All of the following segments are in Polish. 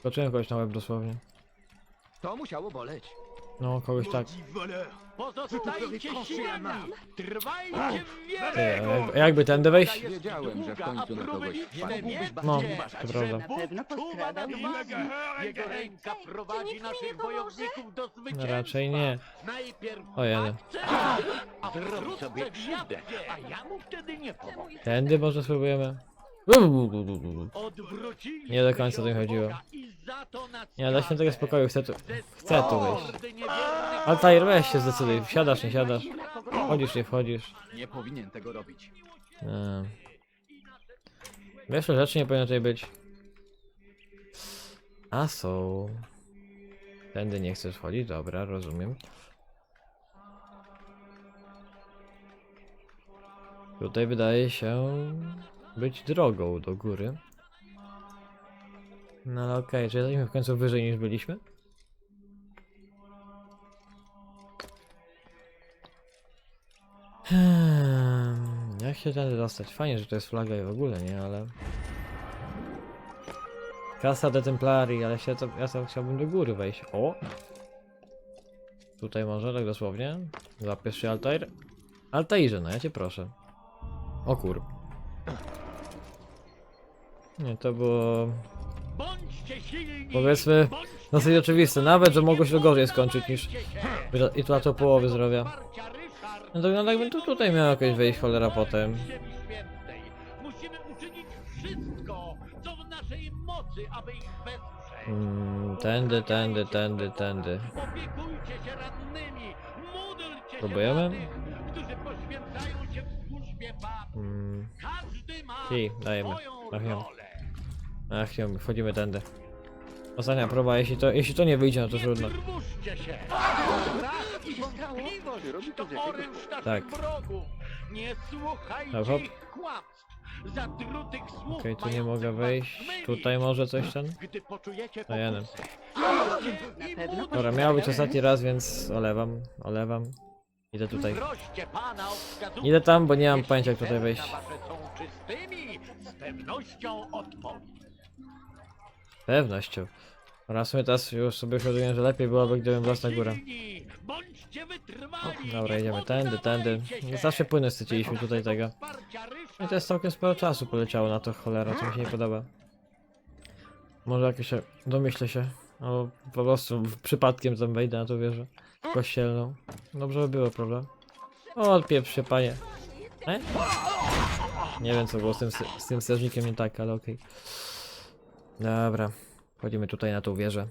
Skoczyłem kogoś na łeb dosłownie. To musiało boleć. No, kogoś tak. Pozostajcie silni! Trwajcie w Ty, wierze! a jak, jakby tędy wejść? Wiedziałem, że w końcu na kogoś wpadł. No, to prawda. Na pewno poskradał Jego ręka prowadzi naszych wojowników do zwycięstwa. Raczej nie. Najpierw O a zrobi sobie krzywdę, a ja mu wtedy nie pomogę. Tędy może spróbujemy. Nie do końca o tym chodziło. Nie, dla świętego spokoju chcę tu, chcę tu wejść. Altair, weź się zdecyduj, wsiadasz, nie siadasz. Wchodzisz, nie wchodzisz. Nie powinien tego robić. Wiesz, że rzeczy nie powinno tutaj być. A są. Tędy nie chcesz wchodzić? Dobra, rozumiem. Tutaj wydaje się być drogą do góry. No ale okej, czy jesteśmy w końcu wyżej niż byliśmy? Hmm, jak się tędy dostać? Fajnie, że to jest flaga i w ogóle, nie? Ale... Casa de Templari, ale się to, ja to chciałbym do góry wejść. O! Tutaj może, tak dosłownie. Zapiesz się Altair. Altairze, no ja cię proszę. O kur... Nie, to było... Powiedzmy, dosyć oczywiste. Nawet, że mogło się to gorzej skończyć niż... I tu na to połowy zdrowia. No to no, jakbym tu tutaj miał jakoś wejść, cholera potem. Mm, tędy, tędy, tędy, tędy. Próbujemy? Mm, Każdy ma Ci, dajemy. swoją Ach, ja. nie, wchodzimy tędy. Ostatnia próba, jeśli to, jeśli to nie wyjdzie, no to Nie trudno. trwóżcie się! Strach i wątpliwość to oręż naszych Tak. wrogów. Nie słuchajcie Hop, hop. ich kłamstw. Zatrutych słów Okej, tu nie mających mogę was wejść. mylić. Tutaj może coś ten? Gdy poczujecie No jadę. pokusę, idźcie i pewno módlcie Dobra, miało być się. ostatni raz, więc olewam, olewam. Idę tutaj. Proście Pana o wskazówkę. Idę tam, bo nie mam Jeśli pojęcia jak tutaj serca wejść. wasze są czystymi, z pewnością odpowie. Pewnością. Oraz sumie teraz już sobie uświadomiłem, że lepiej byłoby, gdybym wlazł na górę. Silni. Dobra, idziemy tędy, tędy. Zawsze płynę tutaj tego. Wsparcia. No i to jest całkiem sporo czasu poleciało na to, cholera, co mi się nie podoba. Może jakieś domyślę się, albo po prostu przypadkiem tam wejdę na tą wieżę kościelną. Dobrze by było, prawda? O, odpieprz się, panie. E? Nie wiem, co było z tym, z tym strażnikiem nie tak, ale okej. Dobra, wchodzimy tutaj na tą wieżę.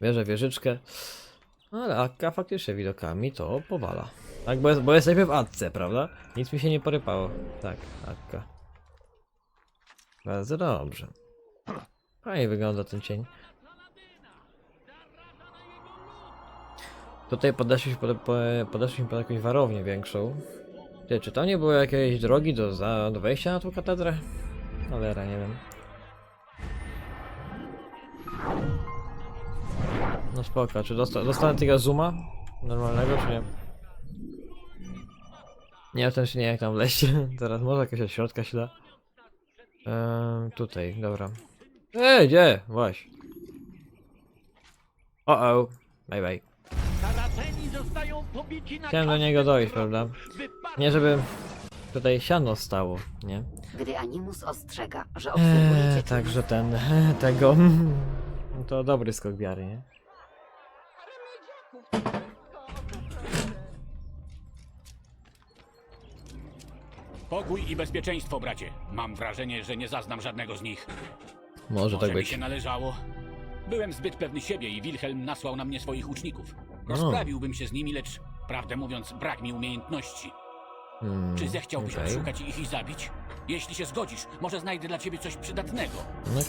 Wieżę, wieżyczkę. Ale Akka faktycznie widokami to powala. Tak, bo, jest, bo jesteśmy w Atce, prawda? Nic mi się nie porypało. Tak, Akka. Bardzo dobrze. Fajnie wygląda ten cień. Tutaj podeszliśmy pod, po, podeszliśmy pod jakąś warownię większą. Ty, czy tam nie było jakiejś drogi do, do wejścia na tą katedrę? Cholera, nie wiem. No spoko, czy dosta dostanę tego zooma? Normalnego, czy nie? Nie wiem też nie jak tam wleźć. Teraz może jakaś od środka się da. Ehm, tutaj, dobra. Ej, gdzie? Właśnie. O o. Bye bye. Chciałem do niego dojść, prawda? Nie żeby tutaj siano stało, nie? Gdy Animus ostrzega, że obserwujecie Eee, także ten, tego. No To dobry skok wiary, nie? Pokój i bezpieczeństwo, bracie. Mam wrażenie, że nie zaznam żadnego z nich. Może tak mi być. się należało. Byłem zbyt pewny siebie i Wilhelm nasłał na mnie swoich uczników. No. Rozprawiłbym się z nimi, lecz prawdę mówiąc, brak mi umiejętności. Hmm, Czy zechciałbyś okej. odszukać ich i zabić? Jeśli się zgodzisz, może znajdę dla ciebie coś przydatnego.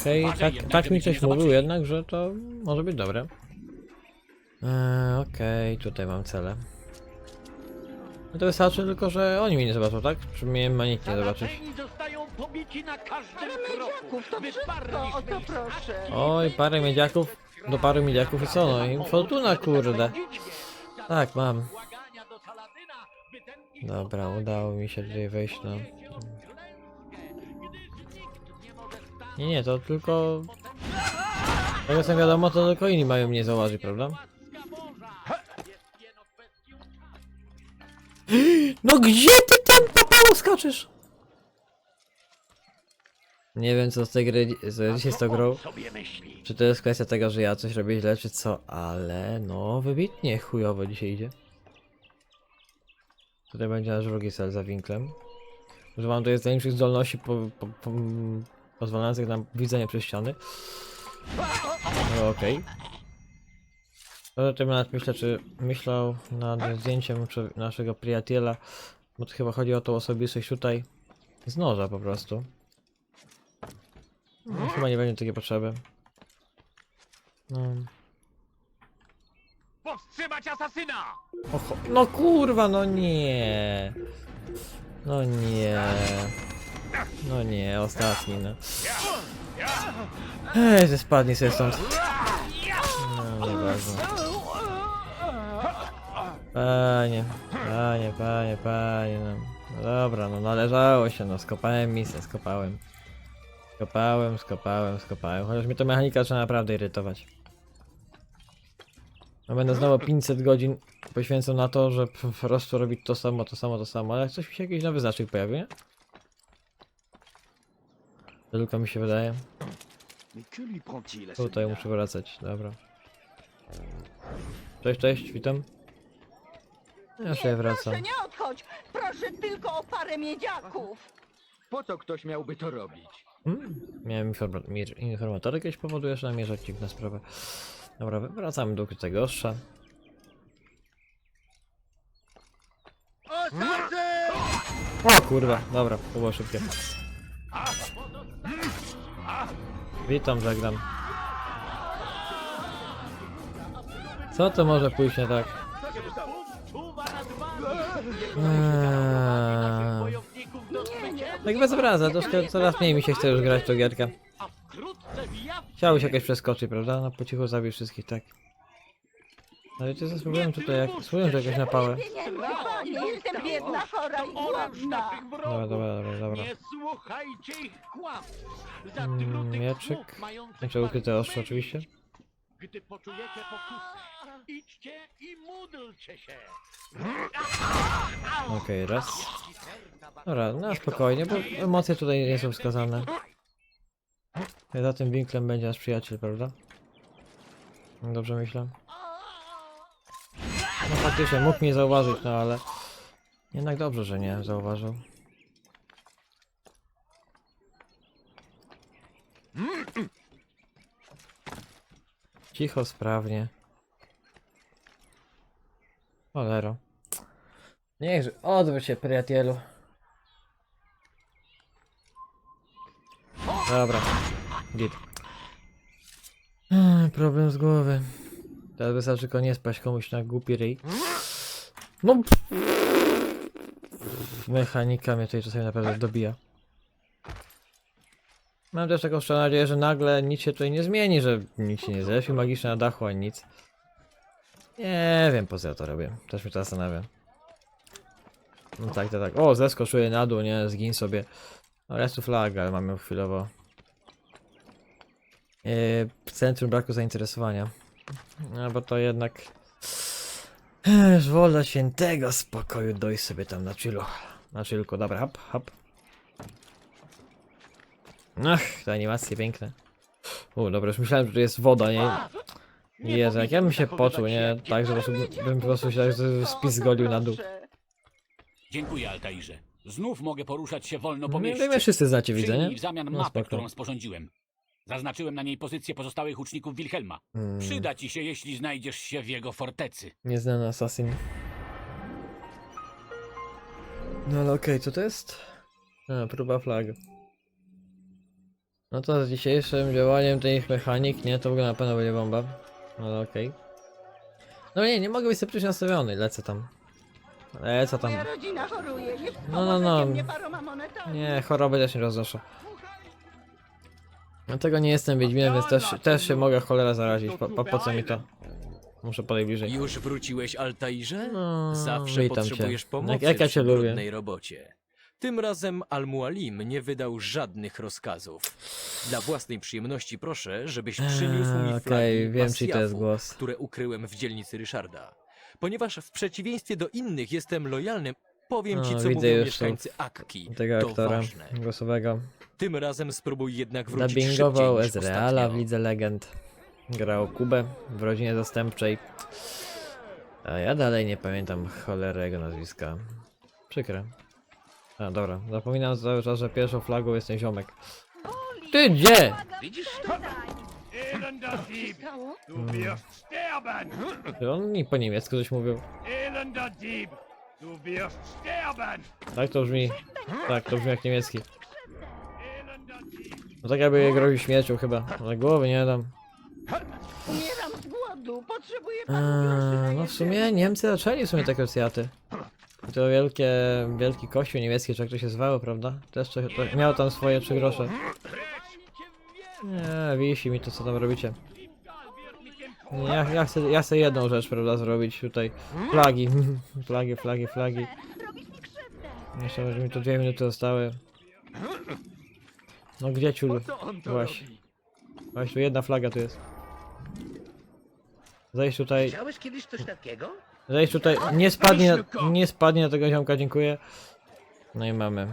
Okej, Uważaj tak, jednak, tak mi nie coś mówił zobaczyli. jednak, że to może być dobre. Eee, Okej, tutaj mam cele. No to wystarczy tylko, że oni mnie nie zobaczą, tak? Czy mnie ma nikt nie zobaczyć? Saraceni zostają pobici na każdym kroku. Wyparliśmy o to ich. proszę. Oj, parę miedziaków, do paru miedziaków i co no? I fortuna, kurde. Tak, mam. Błagania do Saladyna, by ten ich Dobra, udało mi się tutaj wejść, no. gdyż nikt nie może Nie, nie, to tylko tego co wiadomo, to tylko inni mają mnie zauważyć, prawda? No gdzie ty tam papało skaczesz? Nie wiem co z tej gry, co dzisiaj z tą grą. Czy to jest kwestia tego, że ja coś robię źle, czy co? Ale no, wybitnie chujowo dzisiaj idzie. Tutaj będzie nasz drugi cel za winklem. Używam tutaj tajemniczych zdolności po, po, po, pozwalających nam widzenie przez ściany. No okej. Okay. Tym nawet myślę, czy myślał nad zdjęciem naszego przyjaciela, bo to chyba chodzi o tą osobistość tutaj z noża po prostu. No, chyba nie będzie takiej potrzeby. No. Powstrzymać asasyna! Oho. No kurwa, no nie. No nie. No nie, ostatni, no. Ej, spadnij sobie stąd. No, nieważne. Panie, panie, panie, panie, no. no dobra, no należało się, no skopałem misę, skopałem. Skopałem, skopałem, skopałem, chociaż mnie to mechanika zaczyna naprawdę irytować. No będę znowu 500 godzin poświęcał na to, że po prostu robić to samo, to samo, to samo, ale coś mi się jakiś nowy znacznik pojawi, nie? To tylko mi się wydaje. Tutaj muszę wracać, dobra. Cześć, cześć, witam. Ja wracam. Proszę nie odchodź! Proszę tylko o parę miedziaków! Po co ktoś miałby to robić? Hmm? Miałem informa- mir- informatora jakiegoś powodu, jeszcze namierzać dziwna sprawa. Dobra, wracamy do tego ostrza. O kurwa, dobra, to było szybkie. Witam, żegnam. Co to może pójść nie tak? Eee, tak bez obraza, troszkę coraz mniej mi się chce już grać w tą gierkę. Chciałbyś jakoś przeskoczyć, prawda? No po cichu zabić wszystkich, tak. Ale cię spróbuję tutaj, jak spróbuję jakieś. Pieniędzy, panie, jestem biedna, chora i Dobra, dobra, dobra, dobra. Nie słuchajcie ich kłamstw! Mieczyk. ukryte ostrze oczywiście. Gdy poczujecie pokusę, idźcie i módlcie się. Okej, raz. Dobra, na spokojnie, bo emocje tutaj nie są wskazane. Za tym winklem będzie nasz przyjaciel, prawda? Dobrze myślę? No faktycznie, mógł mnie zauważyć, no ale... Jednak dobrze, że nie zauważył. Cicho, sprawnie. Cholero. Niechże, odwróć się, przyjacielu. Dobra. Git. Problem z głowy. Teraz wystarczy tylko nie spaść komuś na głupi ryj. No. Mechanika mnie tutaj czasami naprawdę dobija. Mam też taką szczerą nadzieję, że nagle nic się tutaj nie zmieni, że nic się nie zeszli magicznie na dachu, ani nic. Nie wiem po co ja to robię. Też mnie to zastanawia. No tak, tak, tak. O, zeskoszuję na dół, nie? Zgin sobie. No jest tu flaga, ale mamy chwilowo. Yy, centrum braku zainteresowania. No bo to jednak. Ech, świętego spokoju dojść sobie tam na chillu. Na chillku, dobra, hop, hop. Ach, te animacje piękne. U, dobra, już myślałem, że tu jest woda, nie? Jezu, jak ja bym się poczuł, nie? Tak, że po prostu bym po prostu się tak spis zgolił na dół. Dziękuję, Altairze. Znów mogę poruszać się wolno po Nie mieście. wiem, wszyscy znacie, widzę, Przyjmij nie? w zamian No mapę, spoko. którą sporządziłem. Zaznaczyłem na niej pozycję pozostałych łuczników Wilhelma. Hmm, Przyda ci się, jeśli znajdziesz się w jego fortecy. nieznany assassin. No ale okej, co to jest? A, próba flag. No to z dzisiejszym działaniem tych mechanik, nie? To w ogóle na pewno będzie bomba. No ale okej. No nie, nie mogę być sceptycznie nastawiony, lecę tam. Lecę tam. Moja rodzina choruje, nie No, no, no. mnie paroma monetami. Nie, choroby też nie roznoszę. Dlatego nie jestem Wiedźmiem, więc też, też się mogę cholera zarazić. Po, po, po co mi to? Muszę podejść bliżej. Już wróciłeś, Altairze? No, Zawsze witam cię. potrzebujesz pomocy Jak, jak ja przy cię lubię. brudnej robocie. Tym razem Al-Mualim nie wydał żadnych rozkazów. Dla własnej przyjemności proszę, żebyś przyniósł mi Eee, flagi Okej, wiem czy to jest głos. które ukryłem w dzielnicy Ryszarda. Ponieważ w przeciwieństwie do innych jestem lojalny, powiem ci, co widzę mówią już mieszkańcy Akki. Tego to aktora ważne. głosowego. Tym razem spróbuj jednak wrócić Dubbingował szybciej niż Ezreala w ostatnio. Lidze Legend. Grał Kubę w rodzinie zastępczej. A ja dalej nie pamiętam cholery jego nazwiska. Przykre. A dobra, zapominam cały czas, że pierwszą flagą jest ten ziomek. Ty gdzie? Widzisz? Elender Dieb! Du wirst sterben! On mi po niemiecku coś mówił. Elender Dieb! Du wirst sterben! Tak to brzmi. Tak, to brzmi jak niemiecki. No tak jakby je groził śmiercią chyba. Na głowy nie dam. Umieram z głodu. Potrzebuję panu groszy na Eee, no w jedzenie. sumie Niemcy zaczęli w sumie te krucjaty. To wielkie, wielki kościół niemiecki, czy jak to się zwało, prawda? Też to, to miał tam swoje trzy grosze. Nie, wisi mi to co tam robicie. Ja, ja, chcę, ja chcę jedną rzecz, prawda, zrobić tutaj. Flagi, flagi, flagi, flagi. Jeszcze że mi tu dwie minuty zostały. No gdzie ciul? Właśnie. Właśnie tu jedna flaga tu jest. Zejść tutaj, Widziałeś kiedyś coś takiego? Zejść tutaj, nie spadnie, na, nie spadnie na tego ziomka, dziękuję. No i mamy.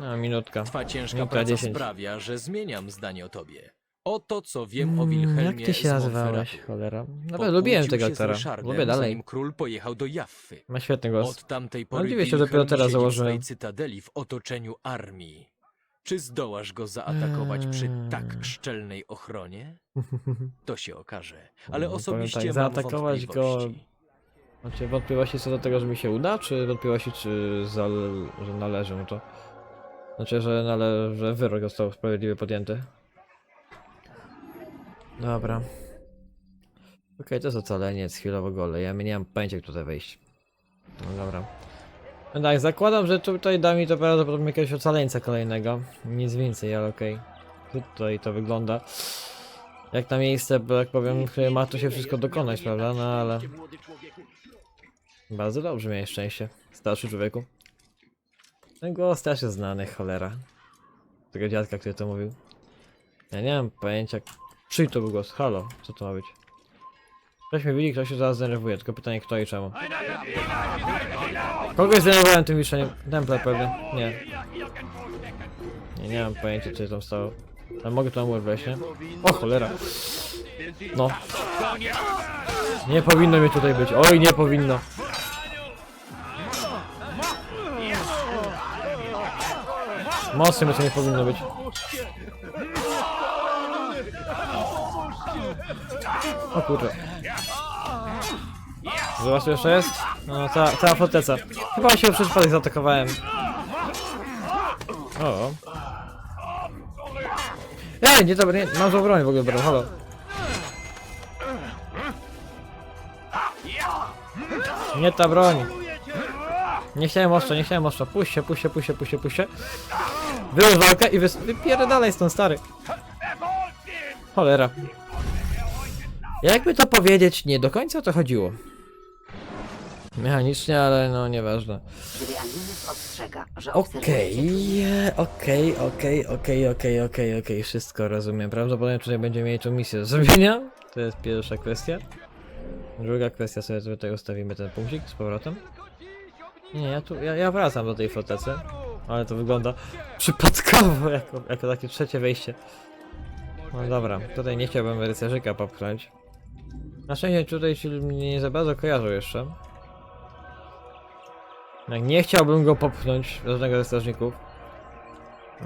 No, minutka. Twa ciężka Minuta praca 10. sprawia, że zmieniam zdanie o tobie. Oto co wiem o Mm, Wilhelmie Jak ty się z nazywałeś, Montferratu. cholera? Naprawdę Pokłócił lubiłem się tego z aktora. Ryszardem, Lubię dalej. Zanim król pojechał do Jaffy. Ma świetny głos. Od tamtej No, pory dziwię się, dopiero Wilhelm teraz siedzi w założyłem. cytadeli w otoczeniu armii. Czy zdołasz go zaatakować przy tak Eee. szczelnej ochronie? To się okaże. Ale Mm, powiem osobiście tak, mam zaatakować go- wątpliwości. Macie wątpliwości co do tego, że mi się uda, czy wątpliwości, czy zal, że należy mu to? Znaczy, że, nale, że wyrok został sprawiedliwie podjęty. Dobra. Okej, to jest ocaleniec, chwilowo go lejemy, nie mam pojęcia jak tutaj wejść. No dobra. No tak, zakładam, że tutaj da mi to prawdopodobnie jakiegoś ocaleńca kolejnego. Nic więcej, ale okej. Tutaj to wygląda. Jak na miejsce, bo jak powiem, ma tu się wszystko dokonać, prawda? No ale... Bardzo dobrze miałeś szczęście, starszy człowieku. Ten głos też jest znany, cholera. Tego dziadka, który to mówił. Ja nie mam pojęcia. Czyj to był głos? Halo, co to ma być? Ktoś mnie widzi, ktoś się zaraz zdenerwuje, tylko pytanie kto i czemu. Kogoś zdenerwowałem tym wiszeniem. Templar pewnie. Nie. Nie, nie mam pojęcia co się tam stało. Ale mogę tam wejść, nie? O cholera. No. Nie powinno mnie tutaj być. Oj, nie powinno. Mocno mnie to nie powinno być. O kurczę. Zobacz, jeszcze jest? No, cała, cała forteca. Chyba się przez przypadek zaatakowałem. O. Nie dobra, nie, mam złą broń w ogóle, bro, halo. Nie ta broń. Nie chciałem ostrza, nie chciałem ostrza. Puść się, puść się, puść się, puść się, puść się. Wyłóż walkę i wys- wypierdalaj stąd, stary. Cholera. Jakby to powiedzieć, nie do końca o to chodziło. Mechanicznie, ale no nieważne. Kiedy Animus ostrzega, że Okej, okej, okej, okej, okej, okej, okej, wszystko rozumiem. Prawdopodobnie tutaj będziemy mieli tą misję do zrobienia. To jest pierwsza kwestia. Druga kwestia sobie tutaj ustawimy ten punkcik z powrotem. Nie, ja tu, ja, ja wracam do tej fortecy. Ale to wygląda przypadkowo jako, jako takie trzecie wejście. No dobra, tutaj nie chciałbym rycerzyka popchnąć. Na szczęście tutaj mnie nie za bardzo kojarzą jeszcze. Nie chciałbym go popchnąć, żadnego ze strażników.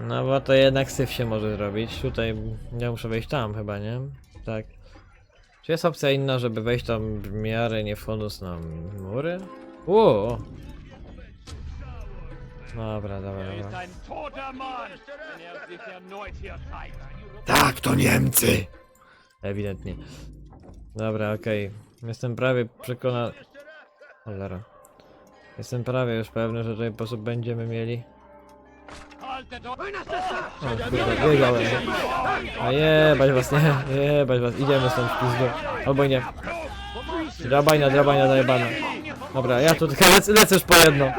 No bo to jednak syf się może zrobić. Tutaj ja muszę wejść tam chyba, nie? Tak. Czy jest opcja inna, żeby wejść tam w miarę nie wchodząc na mury? Ło! Dobra, dobra, dobra. Tak, to Niemcy! Ewidentnie. Dobra, okej. Jestem prawie przekonany... Cholera. Jestem prawie już pewny, że ten sposób będziemy mieli... O kurde, wiedziałem. A jebać was, nie, jebać was, idziemy stąd w pizdu. Albo nie. Drabajna, drabajna, zajebana. Dobra, ja tu tylko lecę, lecę już po jedno.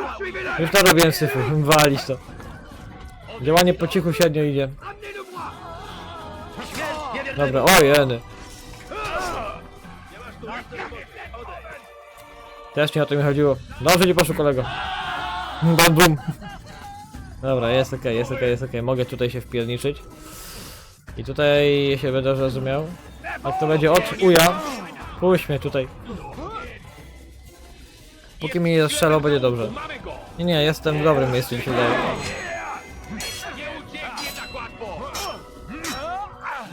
Już to robiłem syfu, walić to. Działanie po cichu średnio idzie. Dobra, o jeny. Też nie o to mi chodziło. Dobrze nie poszło kolego. Bam bum. Dobra, jest okej, jest okej, jest okej. Mogę tutaj się wpierniczyć. I tutaj się będę zrozumiał. A to będzie od uja. Puść mnie tutaj. Póki mnie nie zastrzelał, będzie dobrze. Nie, nie, jestem w dobrym miejscu, mi się wydaje.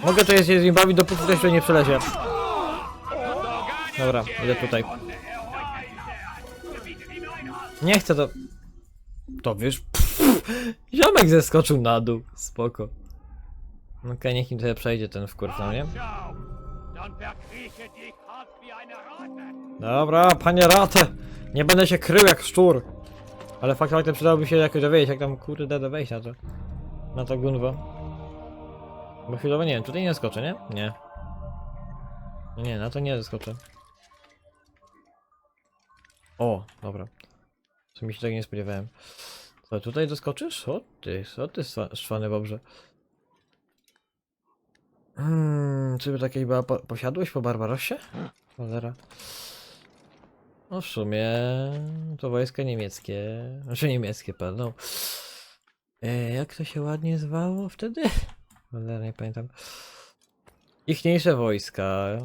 Mogę tutaj się z nim bawić, dopóki ktoś tutaj nie przelezie. Dobra, idę tutaj. Nie chcę to... To wiesz... Ziomek zeskoczył na dół. Spoko. Okej, niech im tutaj przejdzie ten wkurw, no nie? Dobra, panie ratę! Nie będę się krył jak szczur! Ale fakt przydałoby się jakoś dowiedzieć, jak tam kurde da wejść na to. Na to gunwo. Bo chwilowo nie wiem, tutaj nie skoczę, nie? Nie. No nie, na to nie skoczę. O, dobra. Co mi się tak nie spodziewałem. Co, tutaj doskoczysz? O ty, co ty, szwany bobrze. Hmm, czy by takiej chyba po posiadłeś po Barbarosie? Cholera. No w sumie to wojska niemieckie, znaczy niemieckie, pardon. E, jak to się ładnie zwało wtedy? Cholera, nie pamiętam. Ichniejsze wojska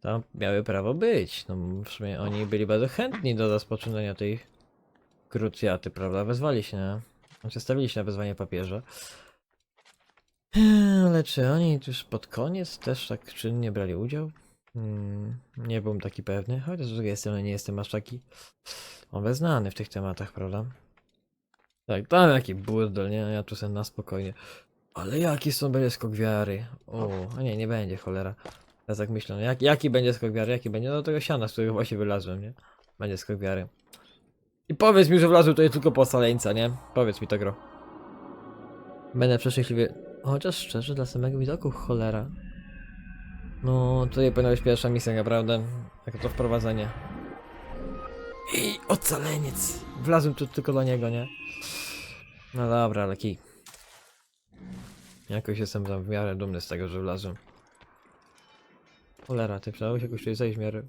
tam miały prawo być. No w sumie oni byli bardzo chętni do rozpoczynania tej krucjaty, prawda? Wezwali się na... Znaczy się na wezwanie papieża. Eee, Ale czy oni już pod koniec też tak czynnie brali udział? Hmm, nie byłem taki pewny, chociaż z drugiej strony nie jestem aż taki obeznany w tych tematach, prawda? Tak, tam jaki burdel, nie? Ja tu sobie na spokojnie. Ale jaki są będzie skok wiary? O, a nie, nie będzie, cholera. Tak myślę, no jak, jaki będzie skok wiary, jaki będzie? No tego siana, z którego właśnie wylazłem, nie? Będzie skok wiary. I powiedz mi, że wlazłem tutaj tylko po szaleńca, nie? Powiedz mi to, gro. Będę przeszczęśliwie. Chociaż szczerze, dla samego widoku, cholera. No, tutaj powinna być pierwsza misja, naprawdę. Jak to wprowadzenie. I ocaleniec. Wlazłem tu tylko do niego, nie? No dobra, ale kij. Jakoś jestem tam w miarę dumny z tego, że wlazłem. Cholera, ty przydało się jakoś tutaj zejść w miarę.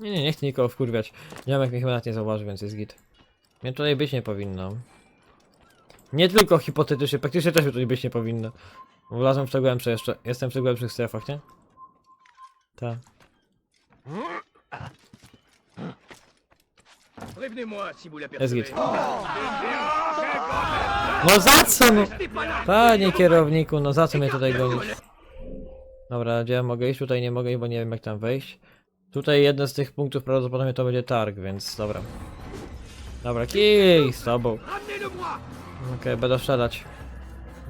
Nie, nie, nie chcę nikogo wkurwiać. Ziomek mnie chyba nawet nie zauważy, więc jest git. Mnie tutaj być nie powinno. Nie tylko hipotetycznie, praktycznie też tutaj być nie powinno. Wlazłem w głębsze jeszcze. Jestem w głębszych strefach, nie? Tak. Jest git. No za co no? Panie kierowniku, no za co mnie tutaj gonisz? Dobra, gdzie ja mogę iść? Tutaj nie mogę iść, bo nie wiem jak tam wejść. Tutaj jeden z tych punktów prawdopodobnie to będzie targ, więc dobra. Dobra, kij z tobą. Okej, będę strzelać.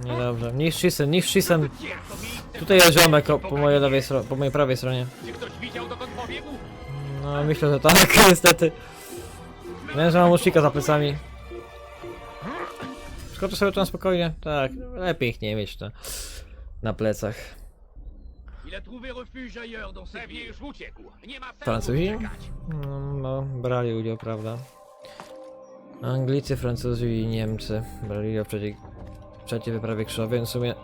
Niedobrze. Niższy sen, niższy sen. Tutaj jest ziomek o, po mojej lewej po mojej prawej stronie. No myślę, że tak, niestety. Wiem, że mam łucznika za plecami. Skoczę sobie tam spokojnie. Tak, lepiej ich nie mieć to na plecach. Francuzi? No, no, brali udział, prawda? Anglicy, Francuzi i Niemcy brali udział w trzeciej, trzeciej wyprawie krzyżowej, więc w sumie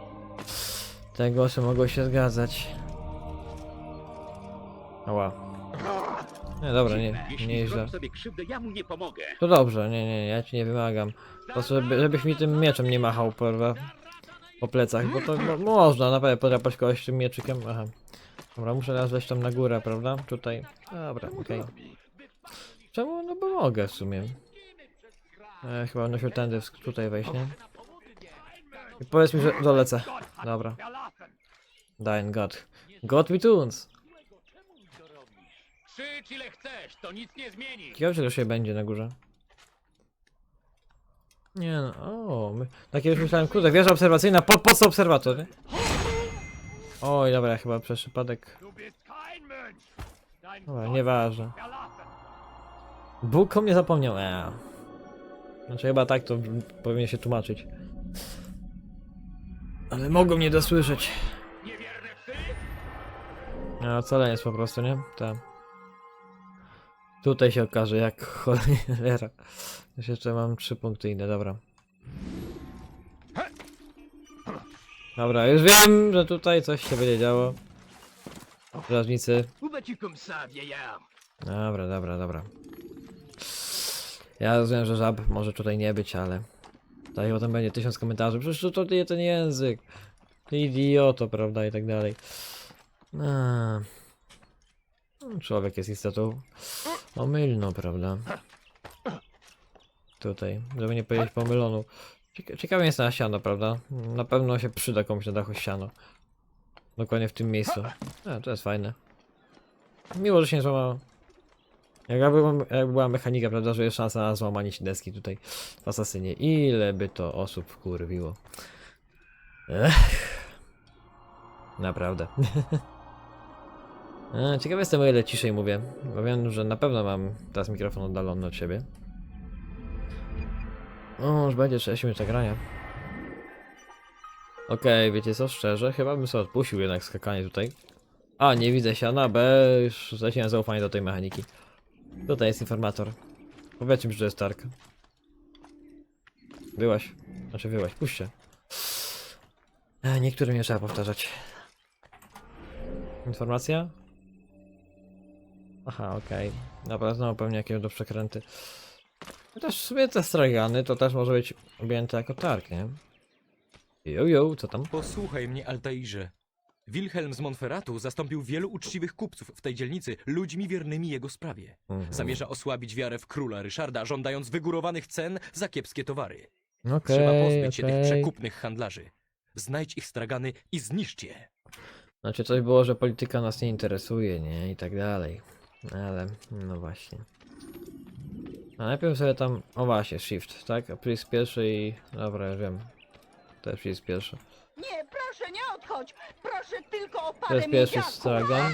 te głosy mogą się zgadzać. Ała. Nie, dobra, nie, nie jest źle. sobie krzywdę, ja mu nie pomogę. To dobrze, nie, nie, ja ci nie wymagam. Po prostu, żeby, żebyś mi tym mieczem nie machał, prawda? Po plecach, bo to mo można naprawdę podrapać kogoś tym mieczykiem. Aha. Dobra, muszę teraz wejść tam na górę, prawda? Tutaj. Dobra, okej. Czemu? No bo mogę w sumie. E, chyba nosił tędy w- tutaj wejść, nie? I powiedz mi, że dolecę. Dobra. Dying God. God me tunes. Krzycz ile chcesz, to nic nie zmieni. Ciekawe, czy to się będzie na górze. Nie no, o, my, takie już myślałem, kurde, wieża obserwacyjna, po, po co obserwator, nie? Oj, dobra, chyba przez przypadek. Du bist kein Mönch. Dein Dobra, Gott nieważne. verlassen. Bóg o mnie zapomniał, eee. Znaczy chyba tak to powinien się tłumaczyć. Ale mogą mnie dosłyszeć. Niewierne psy? A, ocaleniec po prostu, nie? Tak. Tutaj się okaże jak cholera. Już jeszcze mam trzy punkty inne, dobra. Dobra, już wiem, że tutaj coś się będzie działo. Strażnicy. Dobra, dobra, dobra. Ja rozumiem, że żab może tutaj nie być, ale... Tutaj potem będzie tysiąc komentarzy. Przecież to, nie ten język. Idioto, prawda, i tak dalej. A. Człowiek jest istotą omylną, prawda? Tutaj, żeby nie powiedzieć pomyloną. Cieka ciekawe jest na siano, prawda? Na pewno się przyda komuś na dachu siano. Dokładnie w tym miejscu. A, to jest fajne. Miło, że się nie złamało. Jak ja była, jak była mechanika, prawda, że jest szansa na złamanie się deski tutaj w Asasynie. Ile by to osób wkurwiło. Ech. Naprawdę. A, ciekawe jestem o ile ciszej mówię. Bo wiem, że na pewno mam teraz mikrofon oddalony od siebie. O, już będzie 6 minut nagrania. Okej, wiecie co, szczerze, chyba bym sobie odpuścił jednak skakanie tutaj. A, nie widzę siana, B, już zaczynam zaufanie do tej mechaniki. Tutaj jest informator. Powiedzcie mi, że to jest Tark. Byłaś. Znaczy byłaś, puść się. Niektórym nie trzeba powtarzać. Informacja? Aha, okej. Dobra, znowu pewnie jakieś do przekręty. Chociaż w sumie te stragany to też może być objęte jako targ, nie? Jo, jo, co tam? Posłuchaj mnie, Altairze. Wilhelm z Monferratu zastąpił wielu uczciwych kupców w tej dzielnicy ludźmi wiernymi jego sprawie. Mhm. Zamierza osłabić wiarę w króla Ryszarda, żądając wygórowanych cen za kiepskie towary. Okej, Trzeba pozbyć się tych przekupnych handlarzy. Znajdź ich stragany i zniszcz je. Znaczy coś było, że polityka nas nie interesuje, nie? I tak dalej. Ale, no właśnie. A najpierw sobie tam, o właśnie, shift, tak? A pierwszy i, dobra, już wiem. To jest priest pierwszy. Nie, proszę, nie odchodź. Proszę tylko o To parę jest pierwszy miedziaków. stragan.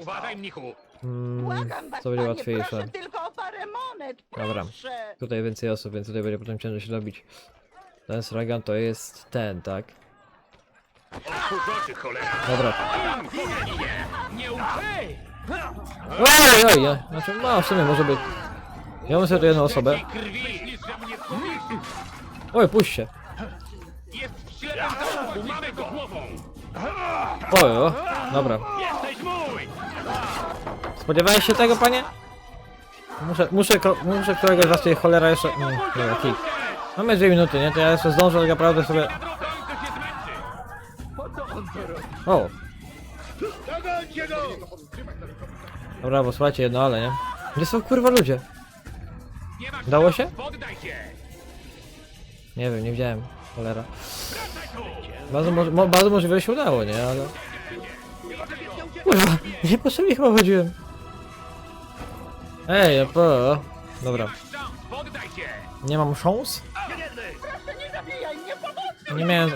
Uważaj, mnichu! Mm, Błagam was, to będzie panie, łatwiejsze. proszę tylko o parę monet. Dobra. Proszę. Tutaj więcej osób, więc tutaj będzie potem ciężej się robić. Ten stragan to jest ten, tak? Cholera! Dobra. Nie ufaj! Oj, oj, oj, znaczy, no w sumie może być. Ja mam tu jedną osobę. Oj, puść się. Oj, o, dobra. Spodziewałeś się tego, panie? Muszę, muszę, muszę któregoś was tutaj cholera jeszcze... Nie, dobra, kik. Mamy dwie minuty, nie? To ja jeszcze zdążę tak naprawdę sobie... O! Dobra, bo słuchajcie jedno, ale nie? Gdzie są kurwa ludzie? Nie szans, się? Nie wiem, nie widziałem. Cholera. Bardzo, mo- bardzo możliwe, że się udało, nie? Ale... Kurwa, niepotrzebnie chyba chodziłem. Ej, no po... Dobra, nie mam szans? Nie. Nie miałem...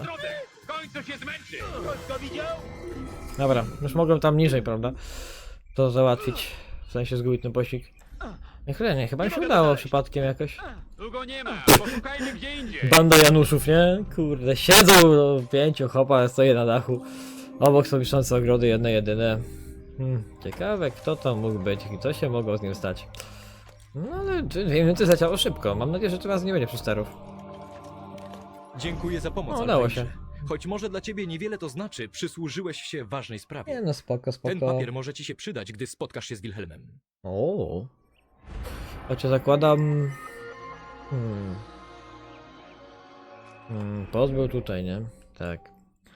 Dobra, już mogłem tam niżej, prawda? To załatwić. W sensie zgubić ten pościg. Nie, chyba nie, chyba mi się udało przypadkiem jakoś. Długo nie ma, poszukajmy gdzie indziej! Banda Januszów, nie? Kurde, siedzą no, pięciu chopa, stoję na dachu. Obok są wiszące ogrody, jedne jedyne. Hmm, ciekawe, kto to mógł być i co się mogło z nim stać. No ale dwie minuty zaciało szybko. Mam nadzieję, że teraz nie będzie przysterów. Dziękuję za pomoc, No, udało się. Choć może dla ciebie niewiele to znaczy, przysłużyłeś się ważnej sprawie. Nie no, spoko, Ten spoko. papier może ci się przydać, gdy spotkasz się z Wilhelmem. O. Chociaż zakładam... Hmm. Hmm, pozbył tutaj, nie? Tak.